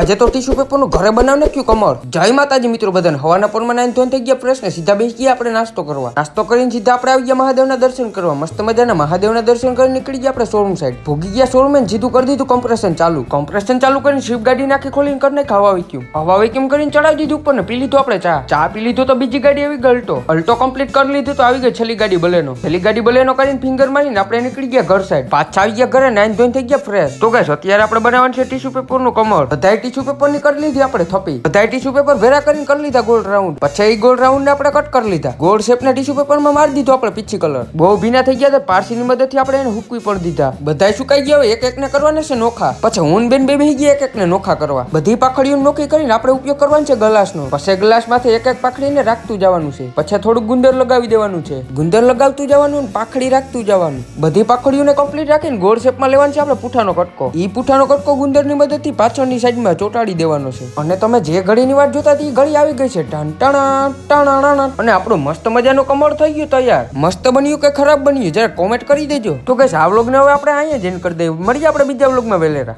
આજે તો ટીશ્યુ પેપરનું ઘરે બનાવને નાખ્યું કમર જય માતાજી મિત્રો બધાને હવાના પરમાં નાઈન ધોન થઈ ગયા પ્રશ્ન સીધા બેસી ગયા આપણે નાસ્તો કરવા. નાસ્તો કરીને સીધા આપણે આવી ગયા મહાદેવના દર્શન કરવા. મસ્ત મજાના મહાદેવના દર્શન કરીને નીકળી ગયા આપણે શોરૂમ સાઈડ ભોગી ગયા શોરૂમ સીધું કરી દીધું કોમ્પ્રેશન ચાલુ. કોમ્પ્રેશન ચાલુ કરીને સ્વિફ્ટ ગાડી નાખી ખોલીને કરીને હવા વેક્યુમ હવા વેક્યુમ કરીને ચડાવી દીધું ઉપર ને પી લીધું આપણે ચા. ચા પી લીધું તો બીજી ગાડી આવી ગઈ અલ્ટો. અલ્ટો કમ્પ્લીટ કરી લીધું તો આવી ગઈ છેલ્લી ગાડી બલેનો. છેલ્લી ગાડી બલેનો કરીને ફિંગર મારીને આપણે નીકળી ગયા ઘર સાઈડ પાછા આવી ગયા ઘરે નાઈન ધોન થઈ ગયા ફ્રેશ તો guys, અત્યારે આપણે બનાવવાનું છે ટીશ્યુ પેપરનું કમળ. બધાય ટીશ્યુ પેપરની કરી લીધી આપણે થપી. બધા ટીશ્યુ પેપર ભેરા કરીને કરી લીધા ગોળ રાઉન્ડ પછી એ ગોળ રાઉન્ડ ને આપણે કટ કરી લીધા. ગોળ શેપ ને ટીશ્યુ પેપરમાં મારી દીધો આપણે પીછી કલર બહુ ભીના થઈ ગયા હતા પારસી ની મદદથી આપણે એને હુકવી પણ દીધા. બધાય સુકાઈ ગયા હોય, એક એક ને કરવાના છે નોખા. પછી હું બેન બે બેહી ગયા એક એક ને નોખા કરવા. બધી પાખડીઓ નોખી કરીને આપણે ઉપયોગ કરવાનો છે ગ્લાસનો પછી ગ્લાસમાંથી એક એક પાખડીને રાખતું જવાનું છે. પછી થોડુંક ગુંદર લગાવી દેવાનું છે. ગુંદર લગાવતું જવાનું પાખડી રાખતું જવાનું. બધી પાખડીઓને કમ્પ્લીટ રાખીને ગોળ શેપમાં લેવાનું છે આપણે પૂઠાનો કટકો. ઈ પૂઠાનો કટકો ગુંદરની મદદથી પાછળની સાઈડમાં ચોંટાડી દેવાનો છે. અને તમે જે ઘડીની વાત જોતા હતી એ ઘડી આવી ગઈ છે. ટણ ટણ, ટાણા અને આપણું મસ્ત મજાનું કમળ થઈ ગયું તૈયાર. મસ્ત બન્યું કે ખરાબ બન્યું? જરા કોમેન્ટ કરી દેજો. તો કે આ વ્લોગને હવે આપણે અહીંયા જ એન્ડ કરી દઈએ. મળીએ આપણે બીજા વ્લોગમાં વેલેરા.